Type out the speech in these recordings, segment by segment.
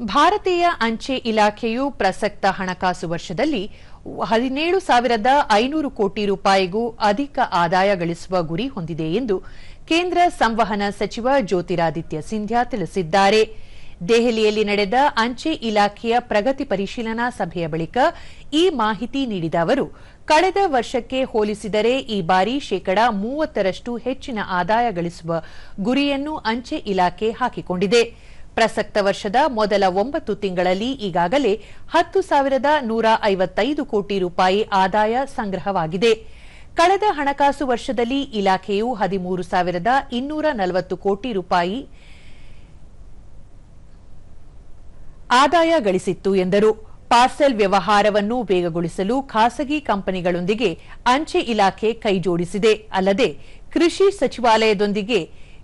ಭಾರತೀಯ ಅಂಚೆ ಇಲಾಖೆಯು ಪ್ರಸಕ್ತ ಹಣಕಾಸು ವರ್ಷದಲ್ಲಿ ಹದಿನೇಳು ಸಾವಿರದ ಐನೂರು ಕೋಟಿ ರೂಪಾಯಿಗೂ ಅಧಿಕ ಆದಾಯ ಗಳಿಸುವ ಗುರಿ ಹೊಂದಿದೆ ಎಂದು ಕೇಂದ್ರ ಸಂವಹನ ಸಚಿವ ಜ್ಯೋತಿರಾದಿತ್ಯ ಸಿಂಧ್ಯಾ ತಿಳಿಸಿದ್ದಾರೆ. ದೆಹಲಿಯಲ್ಲಿ ನಡೆದ ಅಂಚೆ ಇಲಾಖೆಯ ಪ್ರಗತಿ ಪರಿಶೀಲನಾ ಸಭೆಯ ಬಳಿಕ ಈ ಮಾಹಿತಿ ನೀಡಿದ ಅವರು, ಕಳೆದ ವರ್ಷಕ್ಕೆ ಹೋಲಿಸಿದರೆ ಈ ಬಾರಿ ಶೇಕಡಾ ಮೂವತ್ತರಷ್ಟು ಹೆಚ್ಚಿನ ಆದಾಯ ಗಳಿಸುವ ಗುರಿಯನ್ನು ಅಂಚೆ ಇಲಾಖೆ ಹಾಕಿಕೊಂಡಿದೆ. ಪ್ರಸಕ್ತ ವರ್ಷದ ಮೊದಲ ಒಂಬತ್ತು ತಿಂಗಳಲ್ಲಿ ಈಗಾಗಲೇ ಹತ್ತು ಸಾವಿರದ ನೂರ ಐವತ್ತೈದು ಕೋಟಿ ರೂಪಾಯಿ ಆದಾಯ ಸಂಗ್ರಹವಾಗಿದೆ. ಕಳೆದ ಹಣಕಾಸು ವರ್ಷದಲ್ಲಿ ಇಲಾಖೆಯು ಹದಿಮೂರು ಸಾವಿರದ ಇನ್ನೂರ ನಲವತ್ತು ಕೋಟಿ ರೂಪಾಯಿ ಆದಾಯ ಗಳಿಸಿತ್ತು ಎಂದರು. ಪಾರ್ಸೆಲ್ ವ್ಯವಹಾರವನ್ನು ವೇಗಗೊಳಿಸಲು ಖಾಸಗಿ ಕಂಪನಿಗಳೊಂದಿಗೆ ಅಂಚೆ ಇಲಾಖೆ ಕೈಜೋಡಿಸಿದೆ. ಅಲ್ಲದೆ ಕೃಷಿ ಸಚಿವಾಲಯದೊಂದಿಗೆ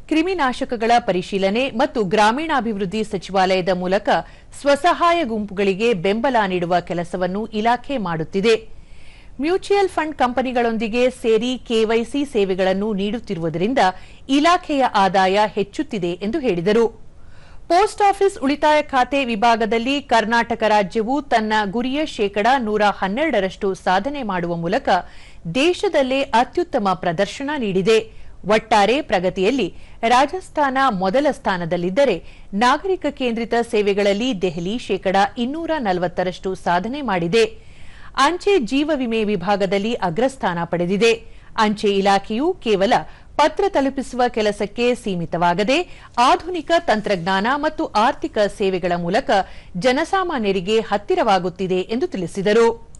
ಕ್ರಿಮಿನಾಶಕಗಳ ಪರಿಶೀಲನೆ ಮತ್ತು ಗ್ರಾಮೀಣಾಭಿವೃದ್ಧಿ ಸಚಿವಾಲಯದ ಮೂಲಕ ಸ್ವಸಹಾಯ ಗುಂಪುಗಳಿಗೆ ಬೆಂಬಲ ನೀಡುವ ಕೆಲಸವನ್ನು ಇಲಾಖೆ ಮಾಡುತ್ತಿದೆ. ಮ್ಯೂಚುಯಲ್ ಫಂಡ್ ಕಂಪನಿಗಳೊಂದಿಗೆ ಸೇರಿ ಕೆವೈಸಿ ಸೇವೆಗಳನ್ನು ನೀಡುತ್ತಿರುವುದರಿಂದ ಇಲಾಖೆಯ ಆದಾಯ ಹೆಚ್ಚುತ್ತಿದೆ ಎಂದು ಹೇಳಿದರು. ಪೋಸ್ಟ್ ಆಫೀಸ್ ಉಳಿತಾಯ ಖಾತೆ ವಿಭಾಗದಲ್ಲಿ ಕರ್ನಾಟಕ ರಾಜ್ಯವು ತನ್ನ ಗುರಿಯ ಶೇಕಡಾ ನೂರ ಹನ್ನೆರಡರಷ್ಟು ಸಾಧನೆ ಮಾಡುವ ಮೂಲಕ ದೇಶದಲ್ಲೇ ಅತ್ಯುತ್ತಮ ಪ್ರದರ್ಶನ ನೀಡಿದೆ. ಒಟ್ಟಾರೆ ಪ್ರಗತಿಯಲ್ಲಿ ರಾಜಸ್ಥಾನ ಮೊದಲ ಸ್ಥಾನದಲ್ಲಿದ್ದರೆ ನಾಗರಿಕ ಕೇಂದ್ರಿತ ಸೇವೆಗಳಲ್ಲಿ ದೆಹಲಿ ಶೇಕಡಾ ಇನ್ನೂರ ನಲವತ್ತರಷ್ಟು ಸಾಧನೆ ಮಾಡಿದೆ. ಅಂಚೆ ಜೀವ ವಿಮೆ ವಿಭಾಗದಲ್ಲಿ ಅಗ್ರಸ್ಥಾನ ಪಡೆದಿದೆ. ಅಂಚೆ ಇಲಾಖೆಯು ಕೇವಲ ಪತ್ರ ತಲುಪಿಸುವ ಕೆಲಸಕ್ಕೆ ಸೀಮಿತವಾಗದೆ ಆಧುನಿಕ ತಂತ್ರಜ್ಞಾನ ಮತ್ತು ಆರ್ಥಿಕ ಸೇವೆಗಳ ಮೂಲಕ ಜನಸಾಮಾನ್ಯರಿಗೆ ಹತ್ತಿರವಾಗುತ್ತಿದೆ ಎಂದು ತಿಳಿಸಿದರು.